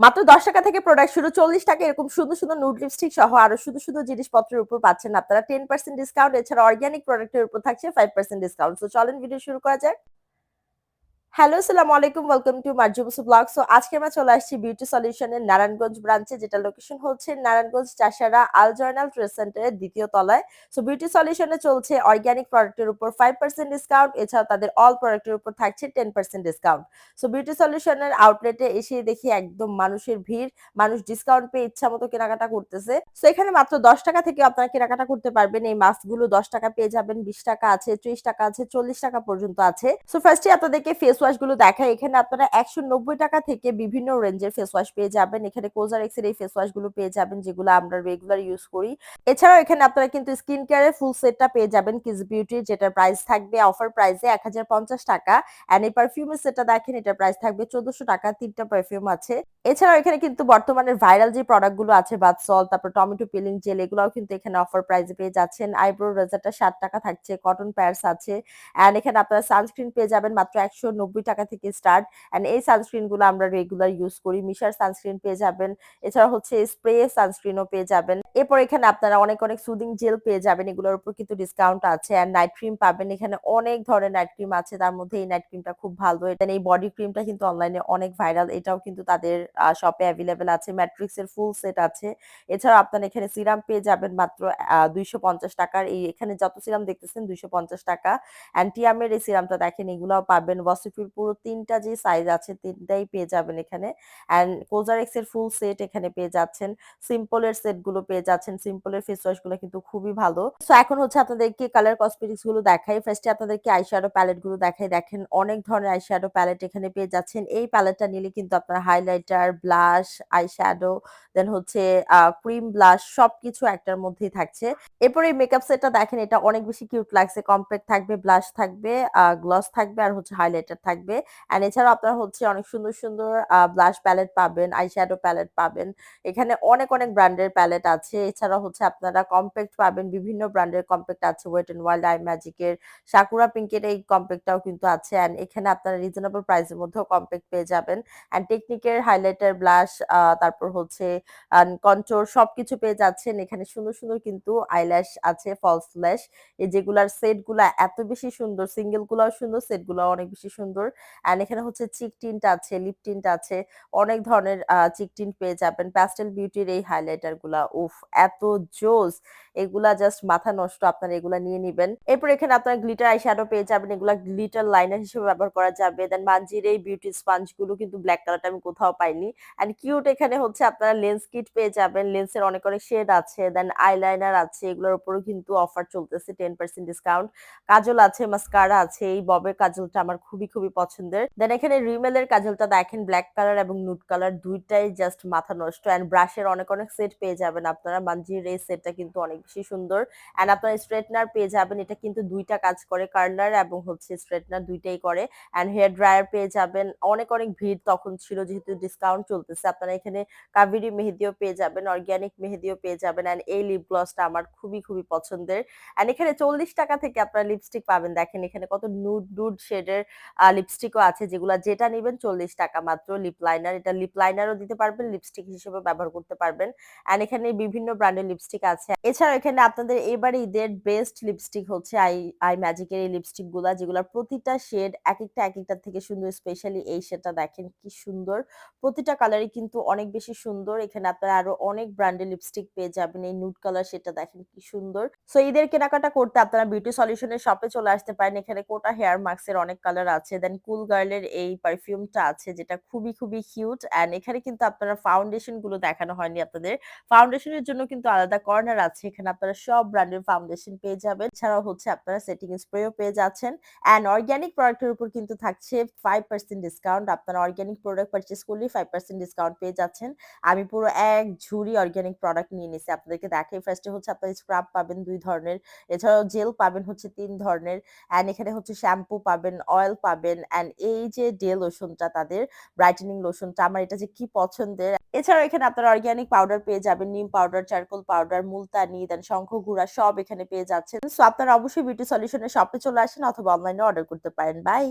মাত্র দশ টাকা থেকে প্রোডাক্ট শুরু, চল্লিশ টাকা এরকম সুন্দর সুন্দর নুড লিপস্টিক সহ আরও সুন্দর সুন্দর জিনিসপত্রের উপর পাচ্ছেন আপনারা। টেন পার্সেন্ট ডিসকাউন্ট এছাড়া অর্গ্যানিক প্রোডাক্টের উপর থাকছে ফাইভ পার্সেন্ট ডিসকাউন্ট তো চলেন ভিডিও শুরু করা যাক। হ্যালো আসসালামু আলাইকুম ওয়েলকাম টু মার্জুবসু ব্লগ সো আজকে আমরা চলে আসছি বিউটি সলিউশনের নারায়ণগঞ্জ ব্রাঞ্চে যেটা লোকেশন হচ্ছে নারায়ণগঞ্জ চাষারা আল জয়নাল ট্রেড সেন্টারের দ্বিতীয় তলায়। সো বিউটি সলিউশনে চলছে অর্গ্যানিক প্রোডাক্টের উপর ফাইভ পার্সেন্ট ডিসকাউন্ট এছাড়াও তাদের অল প্রোডাক্টের উপর থাকছে ten percent discount so beauty সলিউশনের আউটলেটে এসে দেখি একদম মানুষের ভিড়, মানুষ ডিসকাউন্ট পেয়ে ইচ্ছা মতো কেনাকাটা করতেছে। সো এখানে মাত্র দশ টাকা থেকে আপনারা কেনাকাটা করতে পারবেন। এই মাস্কগুলো দশ টাকা পেয়ে যাবেন, বিশ টাকা আছে, ত্রিশ টাকা আছে, চল্লিশ টাকা পর্যন্ত আছে। সো ফার্স্টে আপনাদেরকে ফেস ওয়াশগুলো দেখায়, এখানে আপনারা একশো নব্বই টাকা থেকে বিভিন্ন রেঞ্জের ফেস ওয়াশ পেয়ে যাবেন। এখানে কোজার এক্সের এই ফেস ওয়াশগুলো পেয়ে যাবেন, যেগুলো আমরা রেগুলার ইউজ করি। এছাড়াও এখানে আপনারা কিন্তু স্কিন কেয়ারের ফুল সেটটা পেয়ে যাবেন কিস বিউটির যেটার প্রাইস থাকবে অফার প্রাইসে এক হাজার পঞ্চাশ টাকা। অ্যান্ড এই পারফিউমের সেটটা দেখেন, এটার প্রাইস থাকবে চোদ্দশো টাকা, তিনটা পারফিউম আছে। এছাড়াও এখানে কিন্তু বর্তমানে ভাইরাল যে প্রোডাক্টগুলো আছে বাদ সল তারপর টমেটো পিলিং জেল এগুলোও কিন্তু এখানে অফার প্রাইসে পেয়ে যাচ্ছেন। আইব্রো রেজারটা ষাট টাকা থাকছে কটন প্যাডস আছে। অ্যান্ড এখানে আপনারা সানস্ক্রিন পেয়ে যাবেন, মাত্র একশো নব্বই টাকা থেকে স্টার্ট অ্যান্ড এই সানস্ক্রিনগুলো আমরা রেগুলার ইউজ করি। মিশার সানস্ক্রিন পেয়ে যাবেন, এছাড়া হচ্ছে স্প্রে সানস্ক্রিনও পেয়ে যাবেন। এরপর এখানে আপনারা অনেক অনেক সুদিং জেল পেয়ে যাবেন, এগুলোর উপর কিন্তু ডিসকাউন্ট আছে অ্যান্ড নাইট ক্রিম পাবেন। এখানে অনেক ধরনের নাইট ক্রিম আছে, তার মধ্যে এই নাইট ক্রিমটা খুব ভালো। এটা এই বডি ক্রিমটা কিন্তু অনলাইনে অনেক ভাইরাল এটাও কিন্তু তাদের শপে অ্যাভেলেবেল আছে। ম্যাট্রিক্স এর ফুল সেট আছে। এছাড়া আপনারা এখানে সিরাম পেয়ে যাবেন মাত্র দুইশো পঞ্চাশ টাকার। এই, এখানে যত সিরাম দেখতেছেন, দুইশো পঞ্চাশ টাকা। অ্যান্টিয়ামের এই সিরামটা দেখেন, এগুলাও পাবেন। ওয়াসিফির পুরো তিনটা যে সাইজ আছে তিনটাই পেয়ে যাবেন এখানে। অ্যান্ড কোজারেক্স এর ফুল সেট এখানে পেয়ে যাচ্ছেন। সিম্পলের সেটগুলো পেয়ে যাচ্ছেন। সিম্পলের ফেস ওয়াশগুলো কিন্তু খুবই ভালো। সো এখন হচ্ছে আপনাদেরকে কালার কসমেটিক্সগুলো দেখাই। ফার্স্টে আপনাদেরকে আইশ্যাডো প্যালেটগুলো দেখাই। দেখেন অনেক ধরনের আইশ্যাডো প্যালেট এখানে পেয়ে যাচ্ছেন। এই প্যালেটটা নিলে কিন্তু আপনার হাইলাইটার ব্লাশ আইশ্যাডো দেন হচ্ছে ক্রিম ব্লাশ সবকিছু একটার মধ্যেই থাকছে। এরপর এই মেকআপ সেটটা দেখেন, এটা অনেক বেশি কিউট লাগছে। কম্প্যাক্ট থাকবে ব্লাশ থাকবে গ্লস থাকবে আর হচ্ছে হাইলাইটার থাকবে। অ্যান্ড এছাড়াও আপনার হচ্ছে অনেক সুন্দর সুন্দর ব্লাশ প্যালেট পাবেন আইশ্যাডো প্যালেট পাবেন। এখানে অনেক অনেক ব্র্যান্ডের প্যালেট আছে। এছাড়া হচ্ছে আপনারা কম্প্যাক্ট পাবেন, বিভিন্ন ব্র্যান্ডের কম্প্যাক্ট আছে। ওয়েট এন্ড ওয়াইল্ড আই ম্যাজিকের সাকুরা পিঙ্কের এই কম্প্যাক্টটাও কিন্তু আছে। অ্যান্ড এখানে আপনারা রিজনেবল প্রাইসের মধ্যেও কম্প্যাক্ট পেয়ে যাবেন। অ্যান্ড টেকনিকের হাইলাইটার ব্লাশ তারপর হচ্ছে কন্ট্রোর সবকিছু পেয়ে যাচ্ছেন। এখানে সুন্দর সুন্দর কিন্তু আইল্যাশ আছে ফলস ল্যাশ এই যেগুলার সেটগুলা এত বেশি সুন্দর সিঙ্গেল গুলাও সুন্দর সেট গুলাও অনেক বেশি সুন্দর। অ্যান্ড এখানে হচ্ছে চিক টিন্ট আছে, লিপ টিন্ট আছে, অনেক ধরনের চিক টিন্ট পেয়ে যাবেন। প্যাস্টেল বিউটির এই হাইলাইটারগুলা, উফ, এত জোস! এগুলা জাস্ট মাথা নষ্ট আপনারা এগুলা নিয়ে নিবেন। এরপর এখানে আপনারা গ্লিটার আই শ্যাডো পেয়ে যাবেন। এগুলা গ্লিটার লাইনার হিসেবে ব্যবহার করা যাবে। দেন মানজির এই বিউটি স্পাঞ্জগুলো কিন্তু ব্ল্যাক কালারটা আমি কোথাও পাইনি। অ্যান্ড কিউট এখানে হচ্ছে আপনারা লেন্স কিট পেয়ে যাবেন। লেন্সের অনেক অনেক শেড আছে। দেন আইলাইনার আছে, এগুলোর উপরও কিন্তু অফার চলতেছে টেন পার্সেন্ট ডিসকাউন্ট কাজল আছে মাস্কারা আছে, এই ববের কাজলটা আমার খুবই খুবই পছন্দের। দেন এখানে রিমেলের কাজলটা দেখেন ব্ল্যাক কালার এবং নুট কালার দুইটাই জাস্ট মাথা নষ্ট অ্যান্ড ব্রাশের অনেক অনেক সেট পেয়ে যাবেন আপনারা। মানজির এই সেটটা কিন্তু অনেক বেশি সুন্দর। অ্যান্ড আপনারা স্ট্রেটনার পেয়ে যাবেন, এটা কিন্তু দুইটা কাজ করে কার্লার এবং হচ্ছে স্ট্রেটনার দুইটাই করে। অ্যান্ড হেয়ার ড্রায়ার পেয়ে যাবেন, অনেক অনেক ভিড় তখন ছিল যেহেতু ডিসকাউন্ট চলতেছে। আপনারা এখানে কাবেরি মেহেদিও পেয়ে যাবেন অর্গ্যানিক মেহেদিও পেয়ে যাবেন অ্যান্ড এই লিপ গ্লসটা আমার খুবই খুবই পছন্দের। অ্যান্ড এখানে চল্লিশ টাকা থেকে আপনারা লিপস্টিক পাবেন। দেখেন এখানে কত নুড নুড শেডের লিপস্টিকও আছে যেগুলো যেটা নেবেন চল্লিশ টাকা মাত্র লিপ লাইনার এটা লিপ লাইনারও দিতে পারবেন লিপস্টিক হিসেবে ব্যবহার করতে পারবেন। অ্যান্ড এখানে বিভিন্ন ব্র্যান্ডের লিপস্টিক আছে। এছাড়া এখানে আপনাদের এবারে ঈদের বেস্ট লিপস্টিক হচ্ছে আই আই ম্যাজিকের এই লিপস্টিকগুলা, যেগুলোর প্রতিটা শেড এক একটা এক একটা থেকে সুন্দর স্পেশালি এই শেডটা দেখেন কি সুন্দর। প্রতিটা কালারই কিন্তু অনেক বেশি সুন্দর। এখানে আপনারা আরও অনেক ব্র্যান্ডের লিপস্টিক পেয়ে যাবেন। এই নুড কালার সেটা দেখেন কি সুন্দর। সো ঈদের কেনাকাটা করতে আপনারা বিউটি সলিউশনের শপে চলে আসতে পারেন। এখানে কোটা হেয়ার মাস্কের অনেক কালার আছে। দেন কুল গার্লের এই পারফিউমটা আছে, যেটা খুবই খুবই কিউট। অ্যান্ড এখানে কিন্তু আপনারা ফাউন্ডেশনগুলো দেখানো হয়নি আপনাদের। ফাউন্ডেশনের জন্য কিন্তু আলাদা কর্নার আছে। এখানে আপনারা সব ব্র্যান্ডের ফাউন্ডেশন পেয়ে যাবেন। এছাড়াও হচ্ছে আপনারা সেটিং স্প্রেও পেয়ে যাচ্ছেন। অ্যান্ড অর্গ্যানিক প্রোডাক্টের উপর কিন্তু থাকছে ফাইভ পার্সেন্ট ডিসকাউন্ট আপনারা অর্গ্যানিক প্রোডাক্ট পারচেস করলে ফাইভ পার্সেন্ট ডিসকাউন্ট পেয়ে যাচ্ছেন। আমি পুরো এক ঝুড়ি অর্গ্যানিক প্রোডাক্ট নিয়ে নিছি আপনাদেরকে দেখাই। ফার্স্টে হচ্ছে আপনারা স্ক্রাব পাবেন দুই ধরনের। এছাড়াও জেল পাবেন হচ্ছে তিন ধরনের। অ্যান্ড এখানে হচ্ছে শ্যাম্পু পাবেন অয়েল পাবেন অ্যান্ড এই যে ডে লোশনটা তাদের ব্রাইটেনিং লোশনটা আমার এটা যে কি পছন্দের। এছাড়াও এখানে আপনারা অর্গ্যানিক পাউডার পেয়ে যাবেন নিম পাউডার চারকোল পাউডার মুলতানি দেন শঙ্খ গুঁড়া, সব এখানে পেয়ে যাচ্ছেন। সো আপনারা অবশ্যই বিউটি সলিউশনের শপে চলে আসেন অথবা অনলাইনে অর্ডার করতে পারেন। বাই